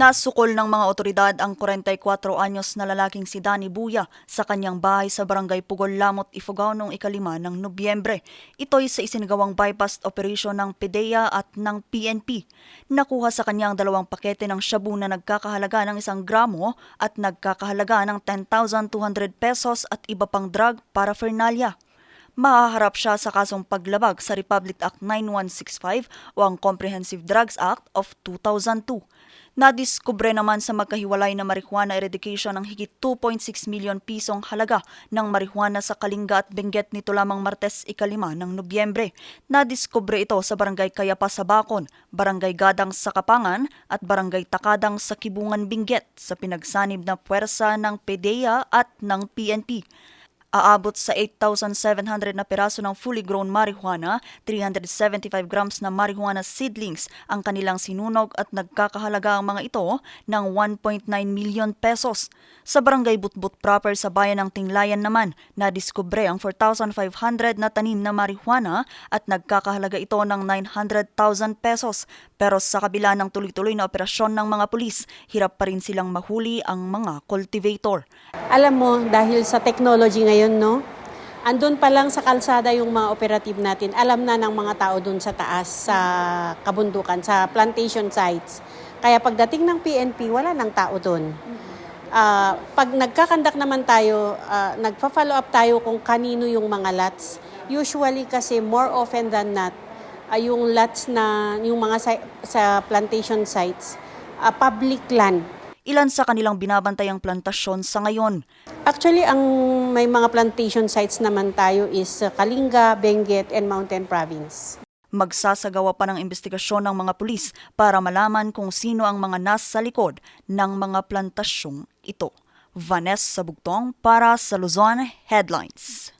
Nasukol ng mga otoridad ang 44 anyos na lalaking si Danny Buya sa kanyang bahay sa barangay Pugol Lamot, Ifugao noong ikalima ng Nobyembre. Ito'y sa isinagawang bypass operation ng PDEA at ng PNP. Nakuha sa kanyang dalawang pakete ng shabu na nagkakahalaga ng isang gramo at nagkakahalaga ng 10,200 pesos at iba pang drug paraphernalia. Mahaharap siya sa kasong paglabag sa Republic Act 9165 o ang Comprehensive Drugs Act of 2002. Nadiskubre naman sa magkahiwalay na marijuana eradication ang higit 2.6 milyon pisong halaga ng marijuana sa Kalinga at Benguet nito lamang Martes ikalima ng Nobyembre. Nadiskubre ito sa Barangay Kayapa sa Bacon, Barangay Gadang sa Kapangan at Barangay Takadang sa Kibungan Benguet sa pinagsanib na puwersa ng PDEA at ng PNP. Aabot sa 8,700 na peraso ng fully grown marijuana, 375 grams na marijuana seedlings ang kanilang sinunog at nagkakahalaga ang mga ito ng 1.9 million pesos. Sa barangay Butbut proper sa bayan ng Tinglayan naman, nadiskubre ang 4,500 na tanim na marijuana at nagkakahalaga ito ng 900,000 pesos. Pero sa kabila ng tuloy-tuloy na operasyon ng mga pulis, hirap pa rin silang mahuli ang mga cultivator. Alam mo, dahil sa technology ngayon, no? Andun pa lang sa kalsada yung mga operative natin. Alam na ng mga tao dun sa taas, sa kabundukan, sa plantation sites. Kaya pagdating ng PNP, wala nang tao dun. Ah, pag nagkakandak naman tayo, ah, nagpa-follow up tayo kung kanino yung mga lots. Usually kasi more often than not, ah, yung lots na, yung mga si- sa plantation sites, ah, public land. Ilan sa kanilang binabantayang plantasyon sa ngayon. Actually, ang may mga plantation sites naman tayo is Kalinga, Benguet, and Mountain Province. Magsasagawa pa ng investigasyon ng mga pulis para malaman kung sino ang mga nasa likod ng mga plantasyong ito. Vanessa Bugtong para sa Luzon Headlines.